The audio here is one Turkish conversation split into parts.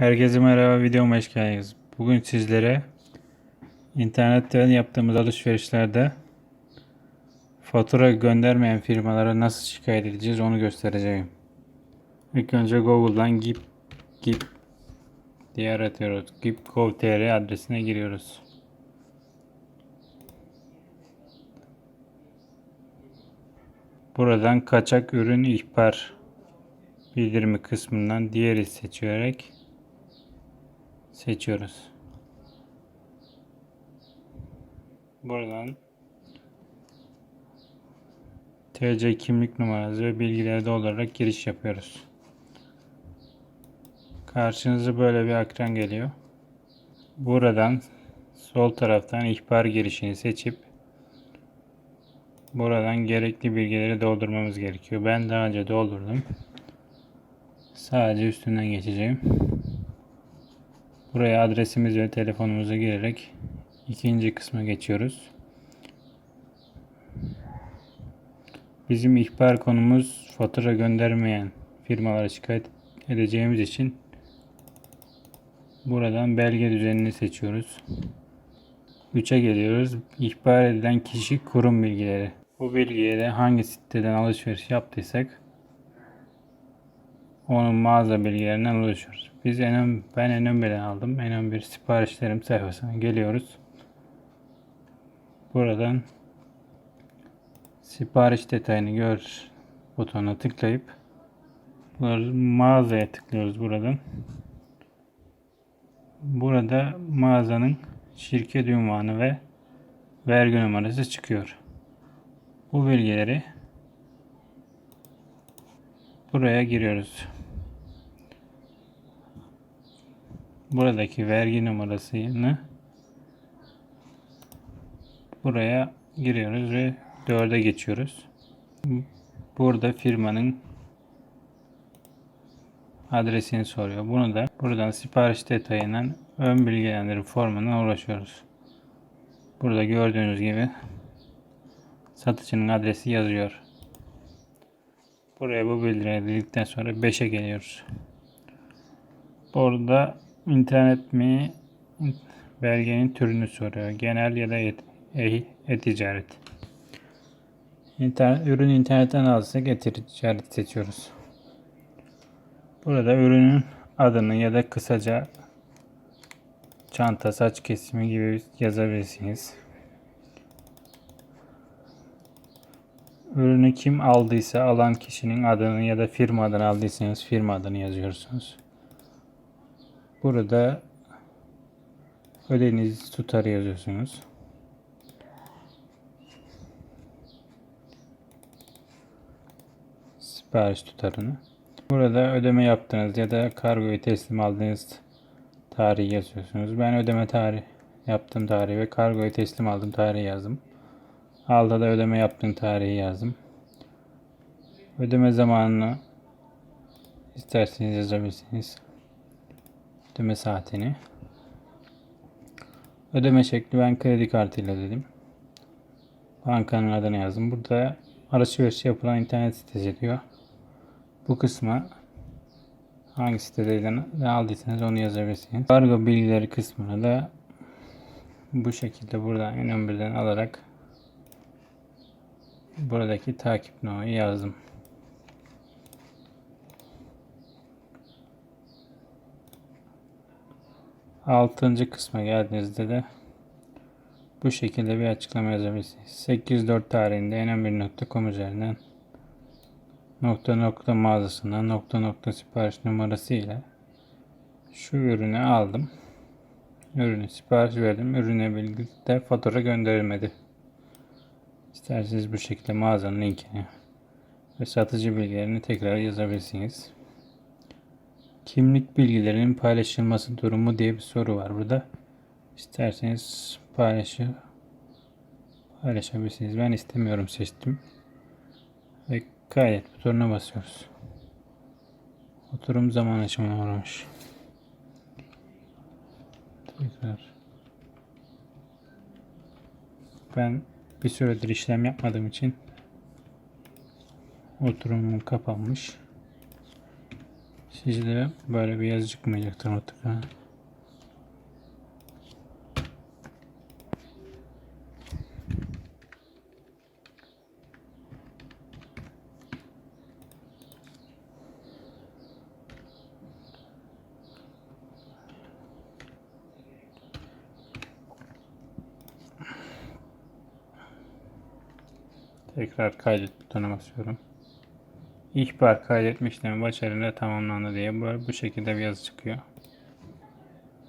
Herkese merhaba videoma hoş geldiniz. Bugün sizlere internetten yaptığımız alışverişlerde fatura göndermeyen firmalara nasıl şikayet edeceğiz onu göstereceğim. İlk önce Google'dan gip gip diye aratıyoruz. gip.gov.tr adresine giriyoruz. Buradan kaçak ürün ihbar bildirimi kısmından diğeri seçerek seçiyoruz. Buradan TC kimlik numarası ve bilgileri doldurarak giriş yapıyoruz. Karşınıza böyle bir ekran geliyor. Buradan sol taraftan ihbar girişini seçip buradan gerekli bilgileri doldurmamız gerekiyor. Ben daha önce doldurdum. Sadece üstünden geçeceğim. Buraya adresimiz ve telefonumuzu girerek ikinci kısma geçiyoruz. Bizim ihbar konumuz fatura göndermeyen firmalara şikayet edeceğimiz için buradan belge düzenini seçiyoruz. 3'e geliyoruz. İhbar edilen kişi kurum bilgileri. Bu bilgiye de hangi siteden alışveriş yaptıysak onun mağaza bilgilerinden ulaşıyoruz. Biz en ben en aldım. En bir siparişlerim sayfasına geliyoruz. Buradan sipariş detayını gör butonuna tıklayıp mağazaya tıklıyoruz buradan. Burada mağazanın şirket ünvanı ve vergi numarası çıkıyor. Bu bilgileri buraya giriyoruz. Buradaki vergi numarasını buraya giriyoruz ve 4'e geçiyoruz. Burada firmanın adresini soruyor. Bunu da buradan sipariş detayından ön bilgilendirme formuna uğraşıyoruz. Burada gördüğünüz gibi satıcının adresi yazıyor. Buraya bu bilgileri dedikten sonra 5'e geliyoruz. Burada İnternet mi? Belgenin türünü soruyor. Genel ya da e-ticaret. İnternet, ürün internetten alırsak e-ticaret seçiyoruz. Burada ürünün adını ya da kısaca çanta, saç kesimi gibi yazabilirsiniz. Ürünü kim aldıysa alan kişinin adını ya da firma adını aldıysanız firma adını yazıyorsunuz. Burada ödediğiniz tutarı yazıyorsunuz. Sipariş tutarını. Burada ödeme yaptığınız ya da kargoyu teslim aldığınız tarihi yazıyorsunuz. Ben ödeme tarihi yaptığım tarihi ve kargoyu teslim aldım tarihi yazdım. Alda da ödeme yaptığım tarihi yazdım. Ödeme zamanını isterseniz yazabilirsiniz ödeme saatini. Ödeme şekli ben kredi kartıyla dedim. Bankanın adını yazdım. Burada alışveriş yapılan internet sitesi diyor. Bu kısma hangi siteden aldıysanız onu yazabilirsiniz. Kargo bilgileri kısmına da bu şekilde buradan en ön birden alarak buradaki takip no'yu yazdım. Altıncı kısma geldiğinizde de bu şekilde bir açıklama yazabilirsiniz. 804 tarihinde enem1.com üzerinden nokta nokta mağazasından nokta nokta sipariş numarası ile şu ürünü aldım. Ürünü sipariş verdim. Ürüne birlikte fatura gönderilmedi. İsterseniz bu şekilde mağazanın linkini ve satıcı bilgilerini tekrar yazabilirsiniz kimlik bilgilerinin paylaşılması durumu diye bir soru var burada. İsterseniz paylaşı paylaşabilirsiniz. Ben istemiyorum seçtim. Ve kaydet butonuna basıyoruz. Oturum zaman aşımına uğramış. Tekrar. Ben bir süredir işlem yapmadığım için oturumum kapanmış. Sizde böyle bir yazı çıkmayacaktır mutlaka. Tekrar kaydet butonuna basıyorum. İhbar kaydetme işlemi başarıyla tamamlandı diye böyle bu şekilde bir yazı çıkıyor.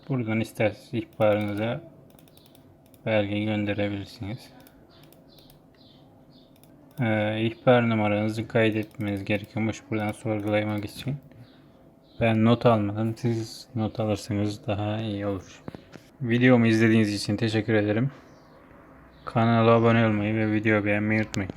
Buradan isterseniz ihbarınıza belge gönderebilirsiniz. Ee, ihbar numaranızı kaydetmeniz gerekiyormuş buradan sorgulamak için. Ben not almadım. Siz not alırsanız daha iyi olur. Videomu izlediğiniz için teşekkür ederim. Kanala abone olmayı ve video beğenmeyi unutmayın.